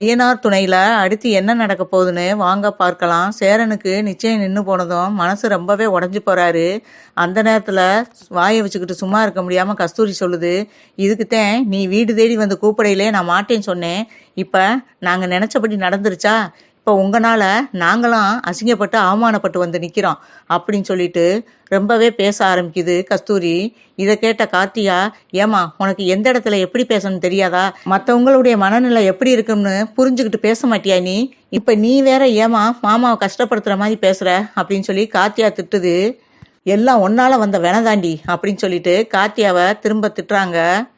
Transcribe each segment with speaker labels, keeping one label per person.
Speaker 1: ஐயனார் துணையில அடுத்து என்ன நடக்க போகுதுன்னு வாங்க பார்க்கலாம். சேரனுக்கு நிச்சயம் நின்று போனதும் மனசு ரொம்பவே உடஞ்சி போறாரு. அந்த நேரத்துல வாயை வச்சுக்கிட்டு சும்மா இருக்க முடியாம கஸ்தூரி சொல்லுது. இதுக்குத்தான் நீ வீடு தேடி வந்து கூப்பிடையிலே நான் மாட்டேன்னு சொன்னேன். இப்ப நாங்க நினைச்சபடி நடந்துருச்சா? இப்போ உங்களால் நாங்களாம் அசிங்கப்பட்டு அவமானப்பட்டு வந்து நிற்கிறோம் அப்படின்னு சொல்லிட்டு ரொம்பவே பேச ஆரம்பிக்குது கஸ்தூரி. இதை கேட்ட கார்த்தியா ஏமா உனக்கு எந்த இடத்துல எப்படி பேசணும்னு தெரியாதா? மற்றவங்களுடைய மனநிலை எப்படி இருக்கும்னு புரிஞ்சுக்கிட்டு பேச மாட்டியா நீ? இப்போ நீ வேற ஏமா மாமாவை கஷ்டப்படுத்துகிற மாதிரி பேசுகிற அப்படின்னு சொல்லி கார்த்தியா திட்டுது. எல்லாம் ஒன்னால் வந்த வேணதாண்டி அப்படின்னு சொல்லிட்டு கார்த்தியாவை திரும்ப திட்டுறாங்க.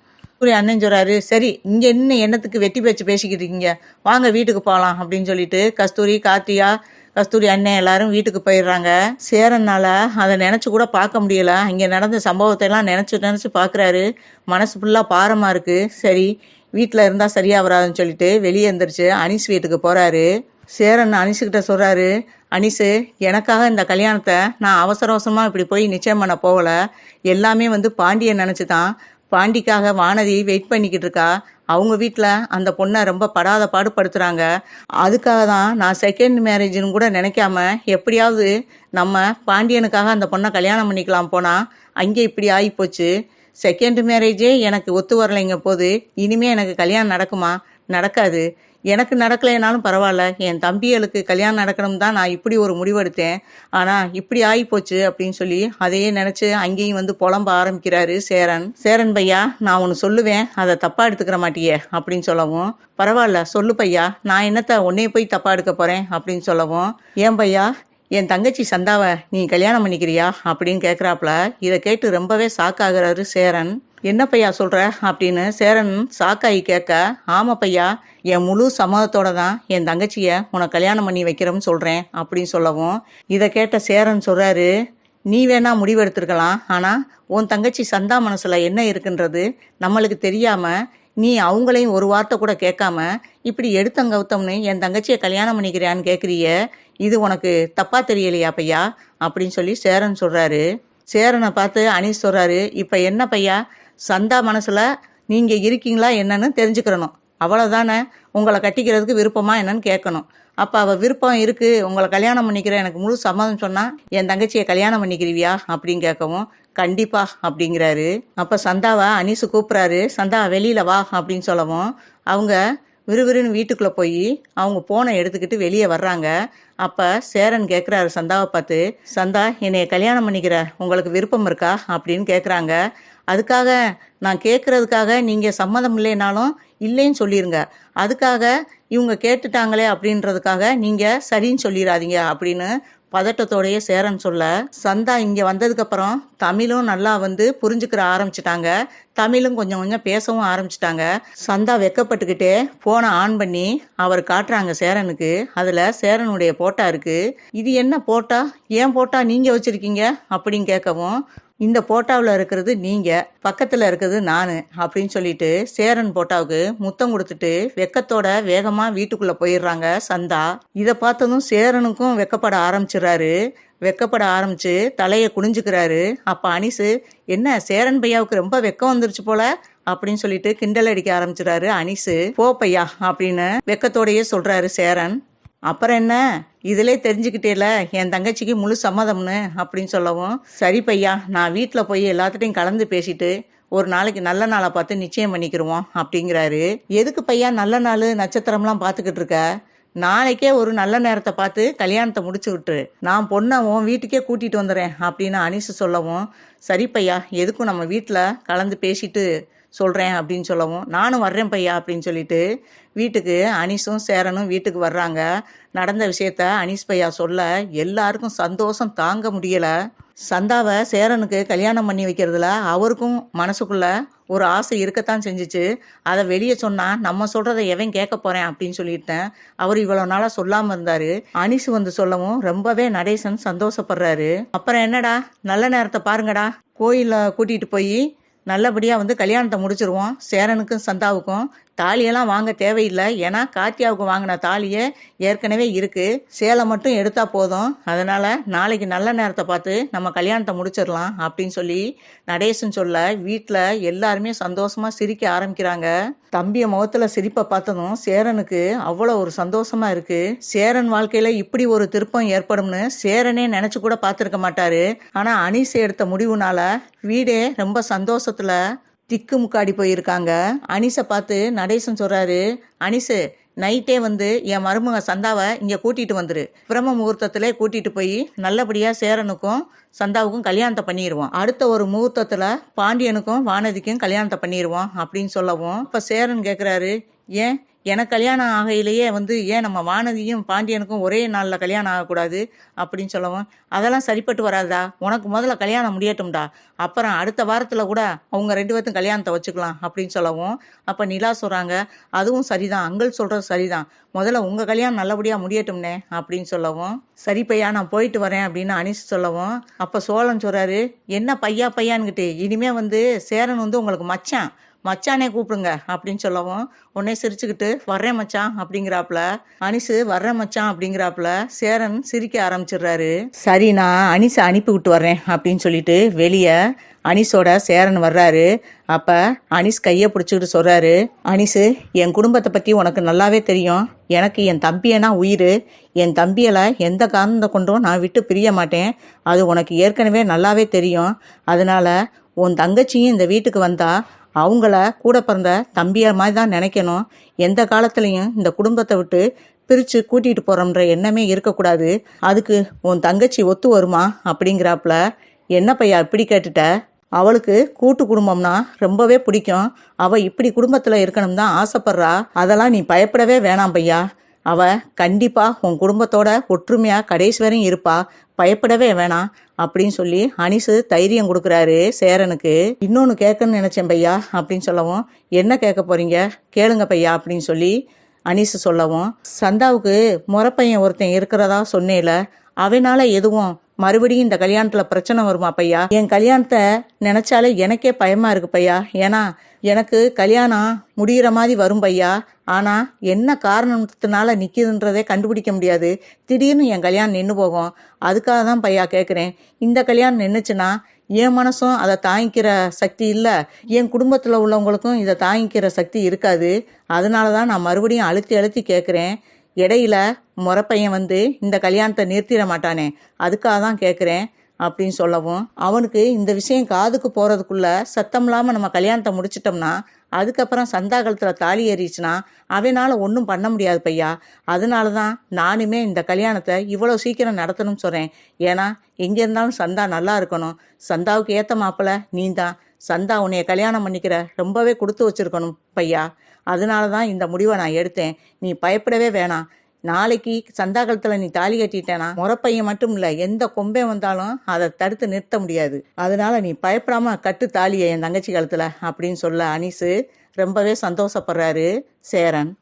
Speaker 1: சூரிய அண்ணன் சொல்கிறாரு சரி இங்கே என்ன எண்ணத்துக்கு வெட்டி பேச்சு பேசிக்கிட்டு இருக்கீங்க? வாங்க வீட்டுக்கு போகலாம் அப்படின்னு சொல்லிட்டு கஸ்தூரி கார்த்தியா கஸ்தூரி அண்ணன் எல்லாரும் வீட்டுக்கு போயிடுறாங்க. சேரனால அதை நினச்சி கூட பார்க்க முடியல. இங்கே நடந்த சம்பவத்தை எல்லாம் நினச்சி நினச்சி பார்க்குறாரு. மனசு ஃபுல்லாக பாரமாக இருக்குது சரி வீட்டில் இருந்தால் சரியாக வராதுன்னு சொல்லிட்டு வெளியே எந்திரிச்சு அனிஸ் வீட்டுக்கு போகிறாரு சேரன் அனிஷுக்கிட்ட சொல்கிறாரு அனிசு எனக்காக இந்த கல்யாணத்தை நான் அவசர அவசரமாக இப்படி போய் நிச்சயம் பண்ண போகல. எல்லாமே வந்து பாண்டியன் நினச்சி தான் பாண்டிக்காக வானதி வெயிட் பண்ணிக்கிட்டு இருக்கா. அவங்க வீட்டில் அந்த பொண்ணை ரொம்ப படாத பாடுபடுத்துகிறாங்க அதுக்காக தான் நான் செகண்ட் மேரேஜ்னு கூட நினைக்காம எப்படியாவது நம்ம பாண்டியனுக்காக அந்த பொண்ணை கல்யாணம் பண்ணிக்கலாம் போனால் அங்கே இப்படி ஆகிப்போச்சு செகண்ட் மேரேஜே எனக்கு ஒத்து வரலைங்க போது இனிமே எனக்கு கல்யாணம் நடக்குமா? நடக்காது. எனக்கு நடக்கலைனாலும் பரவாயில்ல. என் தம்பிகளுக்கு கல்யாணம் நடக்கணும் தான் நான் இப்படி ஒரு முடிவெடுத்தேன். ஆனால் இப்படி ஆகிப்போச்சு அப்படின்னு சொல்லி அதையே நினச்சி அங்கேயும் வந்து புலம்ப ஆரம்பிக்கிறாரு சேரன். சேரன் பையா நான் ஒன்று சொல்லுவேன். அதை தப்பாக எடுத்துக்கிற மாட்டியே அப்படின்னு சொல்லவும் பரவாயில்ல சொல்லு பையா. நான் என்னத்த உன்னே போய் தப்பாக எடுக்க போகிறேன் அப்படின்னு சொல்லவும் ஏன் பையா? என் தங்கச்சி சந்தாவை நீ கல்யாணம் பண்ணிக்கிறியா? அப்படின்னு கேட்குறாப்புல இதை கேட்டு ரொம்பவே சாக்காகிறாரு சேரன். என்ன பையா அப்படின்னு சேரன் சாக்காயி கேட்க ஆமாம் பையா என் முழு சம்மதத்தோட தான் என் தங்கச்சியை உனக்கு கல்யாணம் பண்ணி வைக்கிறோம்னு சொல்கிறேன் அப்படின்னு சொல்லவும் இதை கேட்ட சேரன் சொல்கிறாரு நீ வேணா முடிவெடுத்திருக்கலாம் ஆனால் உன் தங்கச்சி சந்தா மனசில் என்ன இருக்குன்றது நம்மளுக்கு தெரியாமல் நீ அவங்களையும் ஒரு வார்த்தை கூட கேட்காம இப்படி எடுத்தங்கவுத்தம்னு என் தங்கச்சியை கல்யாணம் பண்ணிக்கிறியான்னு கேட்குறிய இது உனக்கு தப்பாக தெரியலையா பையா? அப்படின்னு சொல்லி சேரன் சொல்கிறாரு சேரனை பார்த்து அனீஸ் சொல்கிறாரு இப்போ என்ன பையா சந்தா மனசில் நீங்கள் இருக்கீங்களா என்னன்னு தெரிஞ்சுக்கிறணும். அவ்வளோதானே உங்களை கட்டிக்கிறதுக்கு விருப்பமா என்னன்னு கேட்கணும். அப்போ அவள் விருப்பம் இருக்குது உங்களை கல்யாணம் பண்ணிக்கிறேன் எனக்கு முழு சம்மதம் சொன்னால் என் தங்கச்சியை கல்யாணம் பண்ணிக்கிறவியா? அப்படின்னு கேட்கவும் கண்டிப்பா அப்படிங்கிறாரு. அப்போ சந்தாவை அனீஸு கூப்பிட்றாரு சந்தா வெளியில வா அப்படின்னு சொல்லவும் அவங்க விறுவிறுன்னு வீட்டுக்குள்ளே போய் அவங்க போனை எடுத்துக்கிட்டு வெளியே வர்றாங்க. அப்போ சேரன் கேட்குறாரு சந்தாவை பார்த்து சந்தா என்னைய கல்யாணம் பண்ணிக்கிற உங்களுக்கு விருப்பம் இருக்கா? அப்படின்னு கேட்குறாங்க. அதுக்காக நான் கேட்குறதுக்காக நீங்கள் சம்மதம் இல்லைனாலும் இல்லைன்னு சொல்லிடுங்க அதுக்காக இவங்க கேட்டுட்டாங்களே அப்படின்றதுக்காக நீங்கள் சரின்னு சொல்லிடாதீங்க அப்படின்னு பதட்டத்தோடைய சேரன் சொல்ல சந்தா இங்கே வந்ததுக்கப்புறம் தமிழும் நல்லா வந்து புரிஞ்சுக்கிற ஆரம்பிச்சிட்டாங்க. தமிழும் கொஞ்சம் கொஞ்சம் பேசவும் ஆரம்பிச்சிட்டாங்க. சந்தா வெக்கப்பட்டுக்கிட்டே ஃபோனை ஆன் பண்ணி அவர் காட்டுறாங்க சேரனுக்கு. அதில் சேரனுடைய போட்டா இருக்குது இது என்ன போட்டா? ஏன் போட்டா நீங்கள் வச்சுருக்கீங்க? அப்படின்னு கேட்கவும் இந்த போட்டாவில் இருக்கிறது நீங்கள் பக்கத்தில் இருக்கிறது நான் அப்படின்னு சொல்லிட்டு சேரன் போட்டாவுக்கு முத்தம் கொடுத்துட்டு வெக்கத்தோட வேகமாக வீட்டுக்குள்ளே போயிடுறாங்க சந்தா. இதை பார்த்ததும் சேரனுக்கும் வெக்கப்பட ஆரம்பிச்சிடுறாரு. வெக்கப்பட ஆரம்பிச்சு தலையை குனிஞ்சுக்கிறாரு. அப்போ அனிசு என்ன சேரன் பையாவுக்கு ரொம்ப வெக்கம் வந்துருச்சு போல? அப்படின்னு சொல்லிட்டு கிண்டல் அடிக்க ஆரம்பிச்சிடாரு அனிசு. போ பையா அப்படின்னு வெக்கத்தோடையே சொல்றாரு சேரன். அப்புறம் என்ன? இதிலே தெரிஞ்சுக்கிட்டேல என் தங்கச்சிக்கு முழு சம்மதம்னு அப்படின்னு சொல்லவும் சரி பையா நான் வீட்டில் போய் எல்லாத்துட்டையும் கலந்து பேசிட்டு ஒரு நாளைக்கு நல்ல நாளை பார்த்து நிச்சயம் பண்ணிக்கிருவோம் அப்படிங்கிறாரு. எதுக்கு பையா நல்ல நாள் நட்சத்திரம்லாம் பார்த்துக்கிட்டு இருக்க? நாளைக்கே ஒரு நல்ல நேரத்தை பார்த்து கல்யாணத்தை முடிச்சு விட்டுரு. நான் பொண்ணை உன் வீட்டுக்கே கூட்டிகிட்டு வந்துடுறேன் அப்படின்னு அனிசு சொல்லவும் சரி பையா எதுக்கும் நம்ம வீட்டில் கலந்து பேசிட்டு சொல்கிறேன் அப்படின்னு சொல்லவும் நானும் வர்றேன் பையா அப்படின்னு சொல்லிட்டு வீட்டுக்கு அனீஸும் சேரனும் வீட்டுக்கு வர்றாங்க. நடந்த விஷயத்த அனீஸ் பையா சொல்ல எல்லாருக்கும் சந்தோஷம் தாங்க முடியலை. சந்தாவை சேரனுக்கு கல்யாணம் பண்ணி வைக்கிறதுல அவருக்கும் மனசுக்குள்ள ஒரு ஆசை இருக்கத்தான் செஞ்சுச்சு. அதை வெளியே சொன்னால் நம்ம சொல்கிறத எவன் கேட்க போகிறேன் அப்படின்னு சொல்லிட்டேன். அவர் இவ்வளோ நாளாக சொல்லாமல் இருந்தார். அனிசு வந்து சொல்லவும் ரொம்பவே நடேசன் சந்தோஷப்படுறாரு. அப்புறம் என்னடா? நல்ல நேரத்தை பாருங்கடா. கோயிலில் கூட்டிகிட்டு போய் நல்லபடியாக வந்து கல்யாணத்தை முடிச்சிருவோம். சேரனுக்கும் சந்தாவுக்கும். தாலியெல்லாம் வாங்க தேவையில்லை. ஏன்னா காத்தியாவுக்கு வாங்கின தாலியே ஏற்கனவே இருக்குது சேலை மட்டும் எடுத்தால் போதும். அதனால் நாளைக்கு நல்ல நேரத்தை பார்த்து நம்ம கல்யாணத்தை முடிச்சிடலாம் அப்படின்னு சொல்லி நடேசன் சொல்ல வீட்டில் எல்லாருமே சந்தோஷமாக சிரிக்க ஆரம்பிக்கிறாங்க. தம்பிய முகத்துல சிரிப்பை பார்த்ததும் சேரனுக்கு அவ்வளோ ஒரு சந்தோஷமா இருக்கு. சேரன் வாழ்க்கையில இப்படி ஒரு திருப்பம் ஏற்படும்னு சேரனே நினைச்சு கூட பார்த்துருக்க மாட்டாரு. ஆனா அனீஸ் எடுத்த முடிவுனால வீடே ரொம்ப சந்தோஷத்துல திக்கு முக்காடி போயிருக்காங்க. அனிஸை பார்த்து நடேசன் சொல்றாரு அனிஸு நைட்டே வந்து என் மருமக சந்தாவை இங்கே கூட்டிகிட்டு வந்துரு. பிரம்ம முகூர்த்தத்தில் கூட்டிகிட்டு போய் நல்லபடியாக சேரனுக்கும் சந்தாவுக்கும் கல்யாணத்தை பண்ணிடுவோம் அடுத்த ஒரு முகூர்த்தத்தில் பாண்டியனுக்கும் வானதிக்கும் கல்யாணத்தை பண்ணிடுவோம் அப்படின்னு சொல்லவும் இப்போ சேரன் கேட்குறாரு ஏன் எனக்கு கல்யாணம் ஆகையிலேயே வந்து ஏன் நம்ம வானதியும் பாண்டியனுக்கும் ஒரே நாளில் கல்யாணம் ஆகக்கூடாது? அப்படின்னு சொல்லவும் அதெல்லாம் சரிப்பட்டு வராதா உனக்கு முதல்ல கல்யாணம் முடியட்டும்டா. அப்புறம் அடுத்த வாரத்தில் கூட அவங்க ரெண்டு பேர்த்தும் கல்யாணத்தை வச்சுக்கலாம். அப்படின்னு சொல்லவும் அப்போ நிலா சொல்கிறாங்க அதுவும் சரிதான். அங்கள் சொல்கிறது சரிதான். முதல்ல உங்கள் கல்யாணம் நல்லபடியாக முடியட்டும்னே. அப்படின்னு சொல்லவும் சரி நான் போயிட்டு வரேன். அப்படின்னு அனிஸ் சொல்லவும் அப்போ சோழன் சொல்கிறாரு என்ன பையா பையான்கிட்டு இனிமே வந்து சேரன் வந்து உங்களுக்கு மச்சான். மச்சானே கூப்பிடுங்க அப்படின்னு சொல்லவும் உடனே சிரிச்சுக்கிட்டு வர்றேன் மச்சான் அப்படிங்கிறாப்புல. அனிசு வர்றேன் மச்சான் அப்படிங்கிறாப்புல. சேரன் சிரிக்க ஆரம்பிச்சிடுறாரு. சரி நான் அனிசை அனுப்பி விட்டு வர்றேன் அப்படின்னு சொல்லிட்டு வெளியே அனிஸோட சேரன் வர்றாரு. அப்ப அனிஸ் கையை பிடிச்சிக்கிட்டு சொல்றாரு அனிஸு என் குடும்பத்தை பத்தி உனக்கு நல்லாவே தெரியும். எனக்கு என் தம்பியனா உயிர். என் தம்பியலை எந்த காரணத்தை கொண்டும் நான் விட்டு பிரிய மாட்டேன். அது உனக்கு ஏற்கனவே நல்லாவே தெரியும். அதனால உன் தங்கச்சியும் இந்த வீட்டுக்கு வந்தா அவங்கள கூட பிறந்த தம்பிய மாதிரி தான் நினைக்கணும். எந்த காலத்துலேயும் இந்த குடும்பத்தை விட்டு பிரித்து கூட்டிகிட்டு போகிறோம்ன்ற எண்ணமே இருக்கக்கூடாது. அதுக்கு உன் தங்கச்சி ஒத்து வருமா அப்படிங்கிறாப்புல. என்ன பையா இப்படி கேட்டுட்ட? அவளுக்கு கூட்டு குடும்பம்னா ரொம்பவே பிடிக்கும். அவள் இப்படி குடும்பத்தில் இருக்கணும் தான் ஆசைப்படுறா. அதெல்லாம் நீ பயப்படவே வேணாம் பையா. அவ கண்டிப்பா உன் குடும்பத்தோட ஒற்றுமையா கடைசி வரையும் இருப்பா. பயப்படவே வேணாம் அப்படின்னு சொல்லி அனிசு தைரியம் கொடுக்குறாரு சேரனுக்கு. இன்னொன்று கேட்கணும்னு நினச்சேன் பையா அப்படின்னு சொல்லவும் என்ன கேட்க போறீங்க? கேளுங்க பையா அப்படின்னு சொல்லி அனிசு சொல்லவும் சந்தாவுக்கு முறப்பையன் ஒருத்தன் இருக்கிறதா சொன்னேல அவனால் எதுவும் மறுபடியும் இந்த கல்யாணத்துல பிரச்சனை வருமா பையா? என் கல்யாணத்தை நினைச்சாலே எனக்கே பயமா இருக்கு பையா. ஏன்னா எனக்கு கல்யாணம் முடிகிற மாதிரி வரும் பையா. ஆனா என்ன காரணத்தினால நிக்குதுன்றதே கண்டுபிடிக்க முடியாது. திடீர்னு என் கல்யாணம் நின்று போகும். அதுக்காக தான் பையா கேட்குறேன் இந்த கல்யாணம் நின்றுச்சுன்னா என் மனசும் அதை தாங்கிக்கிற சக்தி இல்லை. என் குடும்பத்தில் உள்ளவங்களுக்கும் இதை தாங்கிக்கிற சக்தி இருக்காது. அதனால தான் நான் மறுபடியும் அழுத்தி அழுத்தி கேட்குறேன் இடையில முறப்பையன் வந்து இந்த கல்யாணத்தை நிறுத்திட மாட்டானே அதுக்காக தான் கேட்குறேன் அப்படின்னு சொல்லவும் அவனுக்கு இந்த விஷயம் காதுக்கு போகிறதுக்குள்ள சத்தம் இல்லாமல் நம்ம கல்யாணத்தை முடிச்சிட்டோம்னா அதுக்கப்புறம் சந்தாகலத்தில் தாலி ஏறிச்சுன்னா அவனால் ஒன்றும் பண்ண முடியாது பையா. அதனால தான் நானுமே இந்த கல்யாணத்தை இவ்வளோ சீக்கிரம் நடத்தணும்னு சொல்கிறேன் ஏன்னா எங்கே இருந்தாலும் சந்தா நல்லா இருக்கணும். சந்தாவுக்கு ஏற்ற மாப்பிள்ள நீ தான். சந்தா உன்னைய கல்யாணம் பண்ணிக்கிற ரொம்பவே கொடுத்து வச்சிருக்கணும் பையா. அதனால தான் இந்த முடிவை நான் எடுத்தேன். நீ பயப்படவே வேணாம். நாளைக்கு சந்தா காலத்தில் நீ தாலி கட்டிட்டேனா? முறப்பையன் மட்டும் இல்லை எந்த கொம்பே வந்தாலும் அதை தடுத்து நிறுத்த முடியாது. அதனால நீ பயப்படாம கட்டு தாலியை என் தங்கச்சி காலத்தில் அப்படின்னு சொல்ல அனிசு ரொம்பவே சந்தோஷப்படுறாரு சேரன்.